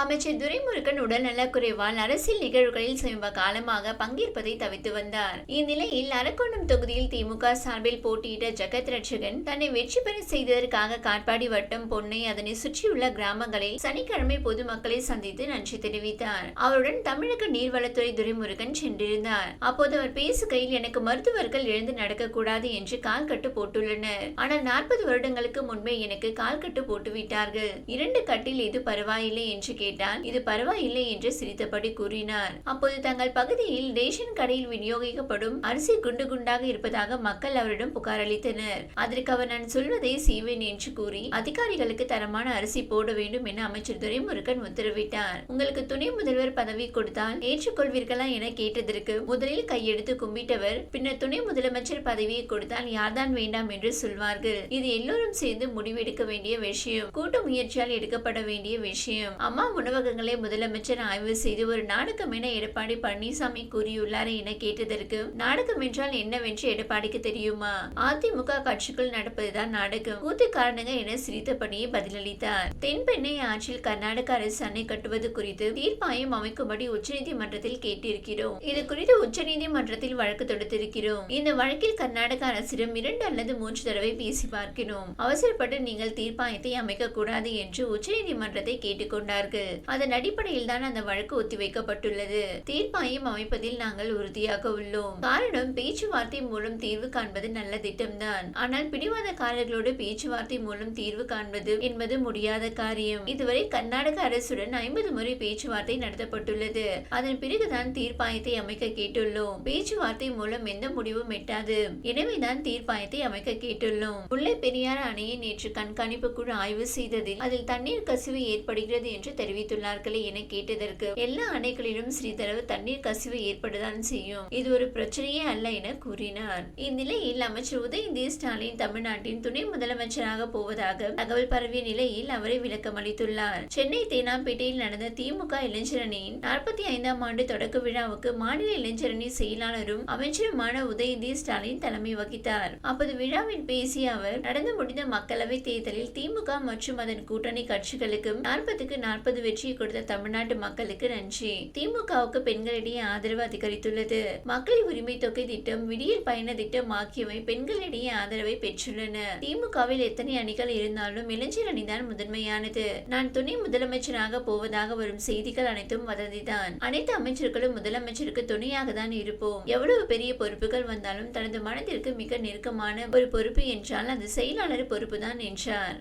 அமைச்சர் துரைமுருகன் உடல்நலக் குறைவால் அரசியல் நிகழ்வுகளில் சமீப காலமாக பங்கேற்பதை தவிர்த்து வந்தார். இந்நிலையில் அரக்கோணம் தொகுதியில் திமுக சார்பில் போட்டியிட்ட ஜெகத் ரட்சகன் தன்னை வெற்றி பெற செய்ததற்காக காட்பாடி வட்டம் பொன்னை அதனை சுற்றியுள்ள கிராமங்களில் சனிக்கிழமை பொதுமக்களை சந்தித்து நன்றி தெரிவித்தார். அவருடன் தமிழக நீர்வளத்துறை துரைமுருகன் சென்றிருந்தார். அப்போது அவர் பேசுகையில் எனக்கு மருத்துவர்கள் எழுந்து நடக்கக்கூடாது என்று கால் கட்டு போட்டுள்ளனர். ஆனால் நாற்பது வருடங்களுக்கு முன்பே எனக்கு கால் கட்டு போட்டுவிட்டார்கள். இரண்டு கட்டில் இது பரவாயில்லை என்று கேட்டால் இது பரவாயில்லை என்று சிரித்தபடி கூறினார். அப்போது தங்கள் பகுதியில் ரேஷன் கடையில் விநியோகிக்கப்படும் அரிசி குண்டு குண்டாக இருப்பதாக மக்கள் அவரிடம் புகார் அளித்தனர். அதற்கு அவர் நான் சொல்வதை செய்வேன் என்று கூறி அதிகாரிகளுக்கு தரமான அரிசி போட வேண்டும் என அமைச்சர் துரைமுருகன் உத்தரவிட்டார். உங்களுக்கு துணை முதல்வர் பதவி கொடுத்தால் ஏற்றுக்கொள்வீர்களா என கேட்டதற்கு முதலில் கையெடுத்து கும்பிட்டவர் பின்னர் துணை முதலமைச்சர் பதவியை கொடுத்தால் யார்தான் வேண்டாம் என்று சொல்வார்கள். இது எல்லோரும் சேர்ந்து முடிவெடுக்க வேண்டிய விஷயம். கூட்டு முயற்சியால் எடுக்கப்பட வேண்டிய விஷயம். அம்மா உணவகங்களை முதலமைச்சர் ஆய்வு செய்து ஒரு நாடகம் என எடப்பாடி பழனிசாமி கூறியுள்ளார் என கேட்டதற்கு நாடகம் என்றால் என்னவென்று எடப்பாடிக்கு தெரியுமா? அதிமுக கட்சிக்குள் நடப்பதுதான் நாடகம். கூத்துக்காரனுங்க என சிரித்தபடியே பதிலளித்தார். தென்பெண்ணை ஆற்றில் கர்நாடக அரசு அணை கட்டுவது குறித்து தீர்ப்பாயம் அமைக்கும்படி உச்சநீதிமன்றத்தில் கேட்டிருக்கிறோம். இது குறித்து உச்சநீதிமன்றத்தில் வழக்கு தொடுத்திருக்கிறோம். இந்த வழக்கில் கர்நாடக அரசிடம் இரண்டு அல்லது மூன்று தடவை பேசி பார்க்கிறோம். அவசரப்பட்டு நீங்கள் தீர்ப்பாயத்தை அமைக்கக்கூடாது என்று உச்சநீதிமன்றத்தை கேட்டுக்கொண்டார்கள். அதன் அடிப்படையில் தான் அந்த வழக்கு ஒத்திவைக்கப்பட்டுள்ளது. தீர்ப்பாயம் அமைப்பதில் நாங்கள் உறுதியாக உள்ளோம். காரணம் பேச்சுவார்த்தை மூலம் தீர்வு காண்பது நல்ல திட்டம்தான். ஆனால் பிடிவாதக்காரர்களோடு பேச்சுவார்த்தை மூலம் தீர்வு காண்பது என்பது முடியாத காரியம். இதுவரை கர்நாடக அரசுடன் ஐம்பது முறை பேச்சுவார்த்தை நடத்தப்பட்டுள்ளது. அதன் பிறகுதான் தீர்ப்பாயத்தை அமைக்க கேட்டுள்ளோம். பேச்சுவார்த்தை மூலம் எந்த முடிவும் எட்டாது. எனவேதான் தீர்ப்பாயத்தை அமைக்க கேட்டுள்ளோம். முல்லை பெரியார் அணையை நேற்று கண்காணிப்பு குழு ஆய்வு செய்ததில் அதில் தண்ணீர் கசிவு ஏற்படுகிறது என்று தெரிவித்துள்ளார்களே என கேட்டதற்கு எல்லா அணைகளிலும் சிறிதளவு தண்ணீர் கசிவு ஏற்படுதான் செய்யும். இது ஒரு பிரச்சனையே அல்ல என கூறினார். இந்நிலையில் அமைச்சர் உதயநிதி ஸ்டாலின் தமிழ்நாட்டின் துணை முதலமைச்சராக போவதாக தகவல் பரவிய நிலையில் அவரை விளக்கம் அளித்துள்ளார். சென்னை தேனாம்பேட்டையில் நடந்த திமுக இளைஞரணியின் நாற்பத்தி ஐந்தாம் ஆண்டு தொடக்க விழாவுக்கு மாநில இளைஞரணி செயலாளரும் அமைச்சருமான உதயநிதி ஸ்டாலின் தலைமை வகித்தார். அப்போது விழாவில் பேசிய அவர் நடந்து முடிந்த மக்களவை தேர்தலில் திமுக மற்றும் அதன் கூட்டணி கட்சிகளுக்கு நாற்பதுக்கு நாற்பது வெற்றியை கொடுத்த தமிழ்நாட்டு மக்களுக்கு நன்றி. திமுகவுக்கு பெண்களிடையே ஆதரவு அதிகரித்துள்ளது. மக்கள் உரிமை தொகை திட்டம் விடியல் பயண திட்டம் ஆகியவை பெண்களிடையே ஆதரவை பெற்றுள்ளன. திமுகவில் எத்தனை அணிகள் இருந்தாலும் இளைஞர் அணிதான் முதன்மையானது. நான் துணை முதலமைச்சராக போவதாக வரும் செய்திகள் அனைத்தும் வதந்திதான். அனைத்து அமைச்சர்களும் முதலமைச்சருக்கு துணையாக தான் இருப்போம். எவ்வளவு பெரிய பொறுப்புகள் வந்தாலும் தனது மனதிற்கு மிக நெருக்கமான ஒரு பொறுப்பு என்றால் அது செயலாளர் பொறுப்புதான் என்றார்.